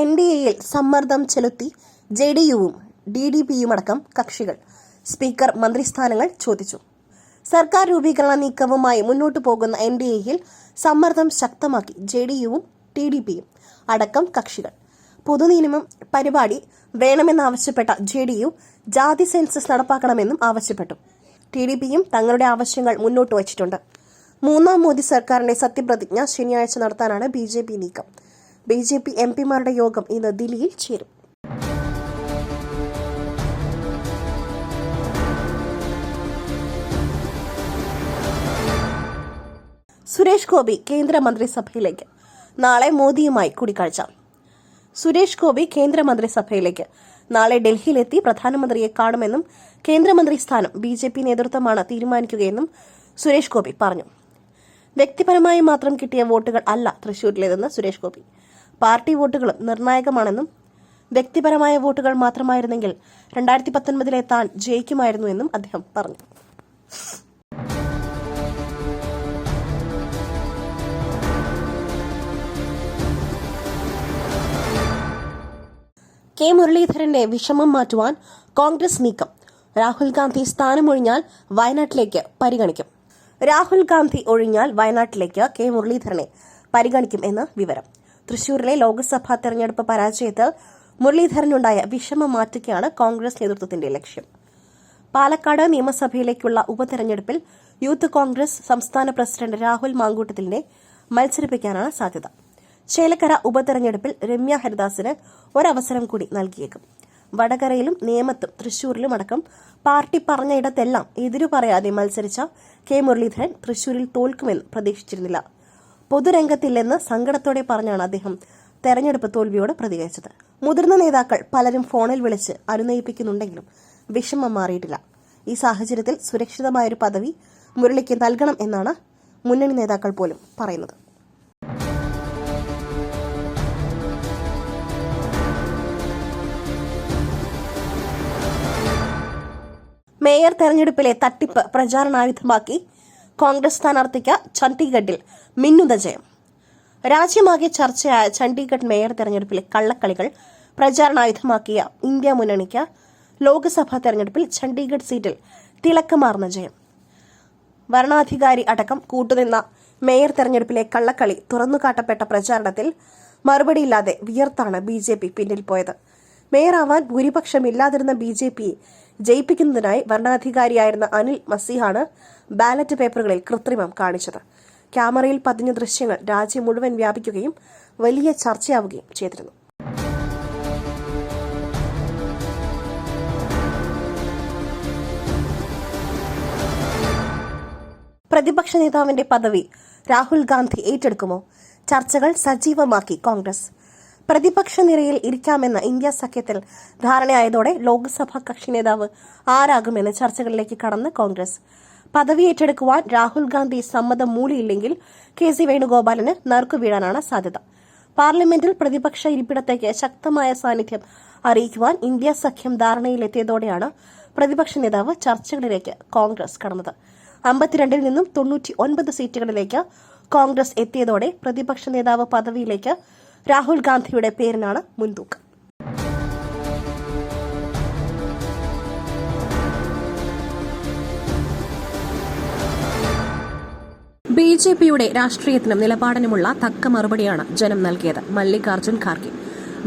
N D എയിൽ സമ്മർദ്ദം ചെലുത്തി ജെ ഡി യുവും ഡി ഡി പിയും അടക്കം കക്ഷികൾ. സ്പീക്കർ മന്ത്രിസ്ഥാനങ്ങൾ ചോദിച്ചു. സർക്കാർ രൂപീകരണ നീക്കവുമായി മുന്നോട്ടു പോകുന്ന എൻ ഡി എയിൽ സമ്മർദ്ദം ശക്തമാക്കി ജെ ഡി യുവും ടി ഡി പിയും അടക്കം കക്ഷികൾ. പൊതുനിയമം പരിപാടി വേണമെന്നാവശ്യപ്പെട്ട ജെ ഡി യു ജാതി സെൻസസ് നടപ്പാക്കണമെന്നും ആവശ്യപ്പെട്ടു. ടി ഡി പിയും തങ്ങളുടെ ആവശ്യങ്ങൾ മുന്നോട്ട് വച്ചിട്ടുണ്ട്. മൂന്നാം മോദി സർക്കാരിന്റെ സത്യപ്രതിജ്ഞ ശനിയാഴ്ച നടത്താനാണ് ബി ജെ പി നീക്കം. ബി ജെ പി എം പിമാരുടെ യോഗം ഇന്ന് ദില്ലിയിൽ ചേരും. സുരേഷ് ഗോപി കേന്ദ്രമന്ത്രിസഭയിലേക്ക്. നാളെ മോദിയുമായി കൂടിക്കാഴ്ച. സുരേഷ് ഗോപി കേന്ദ്രമന്ത്രിസഭയിലേക്ക്. നാളെ ഡൽഹിയിലെത്തി പ്രധാനമന്ത്രിയെ കാണുമെന്നും കേന്ദ്രമന്ത്രി സ്ഥാനം ബി ജെ പി നേതൃത്വമാണ് തീരുമാനിക്കുകയെന്നും സുരേഷ് ഗോപി പറഞ്ഞു. വ്യക്തിപരമായി മാത്രം കിട്ടിയ വോട്ടുകൾ അല്ല തൃശൂരിലേതെന്ന് സുരേഷ് ഗോപി. പാർട്ടി വോട്ടുകളും നിർണായകമാണെന്നും വ്യക്തിപരമായ വോട്ടുകൾ മാത്രമായിരുന്നെങ്കിൽ രണ്ടായിരത്തി പത്തൊൻപതിലെ താൻ ജയിക്കുമായിരുന്നു എന്നും അദ്ദേഹം പറഞ്ഞു. കെ മുരളീധരന്റെ വിഷമം മാറ്റുവാൻ കോൺഗ്രസ് നീക്കം. രാഹുൽ ഗാന്ധി സ്ഥാനമൊഴിഞ്ഞാൽ വയനാട്ടിലേക്ക് പരിഗണിക്കും. രാഹുൽ ഗാന്ധി ഒഴിഞ്ഞാൽ വയനാട്ടിലേക്ക് കെ മുരളീധരനെ പരിഗണിക്കും എന്ന് വിവരം. തൃശൂരിലെ ലോക്സഭാ തെരഞ്ഞെടുപ്പ് പരാജയത്തിൽ മുരളീധരനുണ്ടായ വിഷമം മാറ്റുകയാണ് കോൺഗ്രസ് നേതൃത്വത്തിന്റെ ലക്ഷ്യം. പാലക്കാട് നിയമസഭയിലേക്കുള്ള ഉപതെരഞ്ഞെടുപ്പിൽ യൂത്ത് കോൺഗ്രസ് സംസ്ഥാന പ്രസിഡന്റ് രാഹുൽ മാങ്കൂട്ടത്തിലിനെ മത്സരിപ്പിക്കാനാണ് സാധ്യത. ചേലക്കര ഉപതെരഞ്ഞെടുപ്പിൽ രമ്യ ഹരിദാസിന് ഒരവസരം കൂടി നൽകിയേക്കും. വടകരയിലും നേമത്തും തൃശൂരിലും അടക്കം പാർട്ടി പറഞ്ഞ ഇടത്തെല്ലാം എതിരു പറയാതെ മത്സരിച്ച കെ മുരളീധരൻ തൃശൂരിൽ തോൽക്കുമെന്ന് പ്രതീക്ഷിച്ചിരുന്നില്ല. പൊതുരംഗത്തില്ലെന്ന് സങ്കടത്തോടെ പറഞ്ഞാണ് അദ്ദേഹം തെരഞ്ഞെടുപ്പ് തോൽവിയോട് പ്രതികരിച്ചത്. മുതിർന്ന നേതാക്കൾ പലരും ഫോണിൽ വിളിച്ച് അനുനയിപ്പിക്കുന്നുണ്ടെങ്കിലും വിഷമം മാറിയിട്ടില്ല. ഈ സാഹചര്യത്തിൽ സുരക്ഷിതമായൊരു പദവി മുരളിക്ക് നൽകണം എന്നാണ് മുന്നണി നേതാക്കൾ പോലും പറയുന്നത്. മേയർ തെരഞ്ഞെടുപ്പിലെ തട്ടിപ്പ് പ്രചാരണായുധമാക്കി കോൺഗ്രസ് സ്ഥാനാർത്ഥിക്ക് ചണ്ഡീഗഡിൽ മിന്നുന്ന ജയം. രാജ്യമാകെ ചർച്ചയായ ചണ്ഡീഗഡ് മേയർ തെരഞ്ഞെടുപ്പിലെ കള്ളക്കളികൾ പ്രചാരണായുധമാക്കിയ ഇന്ത്യ മുന്നണിക്ക് ലോക്സഭാ തെരഞ്ഞെടുപ്പിൽ ചണ്ഡീഗഡ് സീറ്റിൽ തിളക്കമാർന്ന ജയം. ഭരണാധികാരി അടക്കം കൂട്ടുനിന്ന മേയർ തെരഞ്ഞെടുപ്പിലെ കള്ളക്കളി തുറന്നുകാട്ടപ്പെട്ട പ്രചാരണത്തിൽ മറുപടിയില്ലാതെ വിയർത്താണ് ബി ജെ പി പിന്നിൽ പോയത്. മേയറാവാൻ ഭൂരിപക്ഷമില്ലാതിരുന്ന ബി ജെ പിയെ ജയിപ്പിക്കുന്നതിനായി ഭരണാധികാരിയായിരുന്ന അനിൽ മസിഹാണ് ബാലറ്റ് പേപ്പറുകളിൽ കൃത്രിമം കാണിച്ചത്. ക്യാമറയിൽ പതിഞ്ഞ ദൃശ്യങ്ങൾ രാജ്യം മുഴുവൻ വ്യാപിക്കുകയും വലിയ ചർച്ചയാവുകയും ചെയ്തിരുന്നു. പ്രതിപക്ഷ നേതാവിന്റെ പദവി രാഹുൽ ഗാന്ധി ഏറ്റെടുക്കുമോ? ചർച്ചകൾ സജീവമാക്കി കോൺഗ്രസ്. പ്രതിപക്ഷ നിരയിൽ ഇരിക്കാമെന്ന ഇന്ത്യ സഖ്യത്തിൽ ധാരണയായതോടെ ലോക്സഭാ കക്ഷി നേതാവ് ആരാകുമെന്ന് ചർച്ചകളിലേക്ക് കടന്ന് കോൺഗ്രസ്. പദവി ഏറ്റെടുക്കുവാൻ രാഹുൽ ഗാന്ധി സമ്മതം മൂളിയില്ലെങ്കിൽ കെ സി വേണുഗോപാലിന് നറുക്കു വീഴാനാണ് സാധ്യത. പാർലമെന്റിൽ പ്രതിപക്ഷ ഇരിപ്പിടത്തേക്ക് ശക്തമായ സാന്നിധ്യം അറിയിക്കുവാൻ ഇന്ത്യ സഖ്യം ധാരണയിലെത്തിയതോടെയാണ് പ്രതിപക്ഷ നേതാവ് ചർച്ചകളിലേക്ക് കോൺഗ്രസ് കടന്നത്. അമ്പത്തിരണ്ടിൽ നിന്നും തൊണ്ണൂറ്റി ഒൻപത് സീറ്റുകളിലേക്ക് കോൺഗ്രസ് എത്തിയതോടെ പ്രതിപക്ഷ നേതാവ് പദവിയിലേക്ക് രാഹുൽ ഗാന്ധിയുടെ പേരിനാണ് മുൻതൂക്കം. ബി ജെ പിയുടെ രാഷ്ട്രീയത്തിനും നിലപാടിനുമുള്ള തക്ക മറുപടിയാണ് ജനം നൽകിയത് മല്ലികാർജുൻ ഖാർഗെ.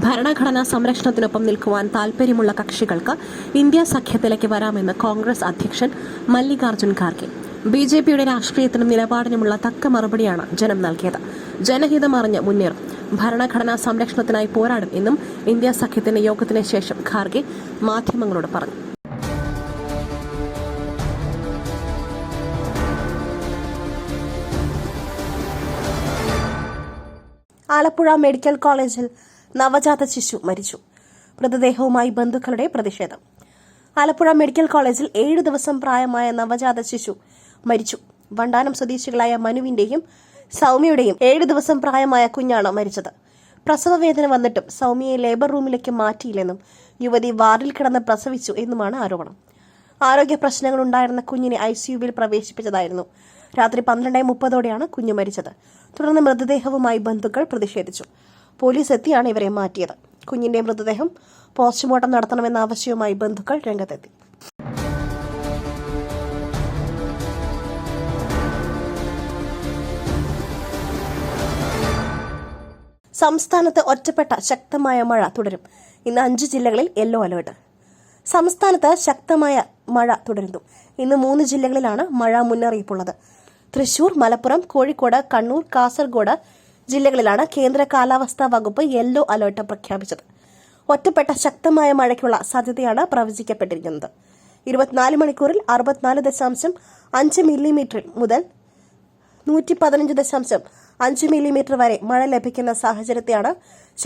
ഭരണഘടനാ സംരക്ഷണത്തിനൊപ്പം നിൽക്കുവാൻ താൽപര്യമുള്ള കക്ഷികൾക്ക് ഇന്ത്യ സഖ്യത്തിലേക്ക് വരാമെന്ന് കോൺഗ്രസ് അധ്യക്ഷൻ മല്ലികാർജുൻ ഖാർഗെ. ബി ജെ പിയുടെ രാഷ്ട്രീയത്തിനും നിലപാടിനുമുള്ള തക്ക മറുപടിയാണ് ജനം നൽകിയത്. ജനഹിതം അറിഞ്ഞ് മുന്നേറും. ഭരണഘടനാ സംരക്ഷണത്തിനായി പോരാടും എന്നും ഇന്ത്യ സഖ്യത്തിന്റെ യോഗത്തിന് ശേഷം ഖാർഗെ മാധ്യമങ്ങളോട് പറഞ്ഞു. ആലപ്പുഴ മെഡിക്കൽ കോളേജിൽ നവജാത ശിശു മരിച്ചു. മൃതദേഹവുമായി ബന്ധുക്കളുടെ പ്രതിഷേധം. ആലപ്പുഴ മെഡിക്കൽ കോളേജിൽ ഏഴ് ദിവസം പ്രായമായ നവജാത ശിശു മരിച്ചു. വണ്ടാനം സ്വദേശികളായ മനുവിന്റെയും സൗമ്യയുടെയും ഏഴ് ദിവസം പ്രായമായ കുഞ്ഞാണ് മരിച്ചത്. പ്രസവവേദന വന്നിട്ടും സൗമ്യയെ ലേബർ റൂമിലേക്ക് മാറ്റിയില്ലെന്നും യുവതി വാർഡിൽ കിടന്ന് പ്രസവിച്ചു എന്നുമാണ് ആരോപണം. ആരോഗ്യ പ്രശ്നങ്ങൾ ഉണ്ടായിരുന്ന കുഞ്ഞിനെ ഐ സിയുവിൽ പ്രവേശിപ്പിച്ചതായിരുന്നു. രാത്രി പന്ത്രണ്ട് മുപ്പതോടെയാണ് കുഞ്ഞ് മരിച്ചത്. തുടർന്ന് മൃതദേഹവുമായി ബന്ധുക്കൾ പ്രതിഷേധിച്ചു. പോലീസ് എത്തിയാണ് ഇവരെ മാറ്റിയത്. കുഞ്ഞിന്റെ മൃതദേഹം പോസ്റ്റ്മോർട്ടം നടത്തണമെന്ന ആവശ്യവുമായി ബന്ധുക്കൾ രംഗത്തെത്തി. സംസ്ഥാനത്ത് ഒറ്റപ്പെട്ട ശക്തമായ മഴ തുടരും. ഇന്ന് അഞ്ച് ജില്ലകളിൽ യെല്ലോ അലേർട്ട്. സംസ്ഥാനത്ത് ശക്തമായ മഴ തുടരുന്നു. ഇന്ന് മൂന്ന് ജില്ലകളിലാണ് മഴ മുന്നറിയിപ്പുള്ളത്. തൃശൂർ മലപ്പുറം കോഴിക്കോട് കണ്ണൂർ കാസർഗോഡ് ജില്ലകളിലാണ് കേന്ദ്ര കാലാവസ്ഥാ വകുപ്പ് യെല്ലോ അലേർട്ട് പ്രഖ്യാപിച്ചത്. ഒറ്റപ്പെട്ട ശക്തമായ മഴയ്ക്കുള്ള സാധ്യതയാണ് പ്രവചിക്കപ്പെട്ടിരിക്കുന്നത്. ഇരുപത്തിനാല് മണിക്കൂറിൽ അറുപത്തിനാല് ദശാംശം അഞ്ച് മില്ലിമീറ്റർ മുതൽ നൂറ്റി പതിനഞ്ച് ദശാംശം അഞ്ച് മില്ലിമീറ്റർ വരെ മഴ ലഭിക്കുന്ന സാഹചര്യത്തെയാണ്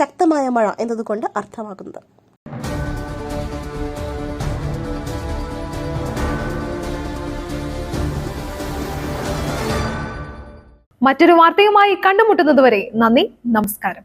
ശക്തമായ മഴ എന്നതുകൊണ്ട് അർത്ഥമാക്കുന്നത്. മറ്റൊരു വാർത്തയുമായി കണ്ടുമുട്ടുന്നതുവരെ നന്ദി നമസ്കാരം.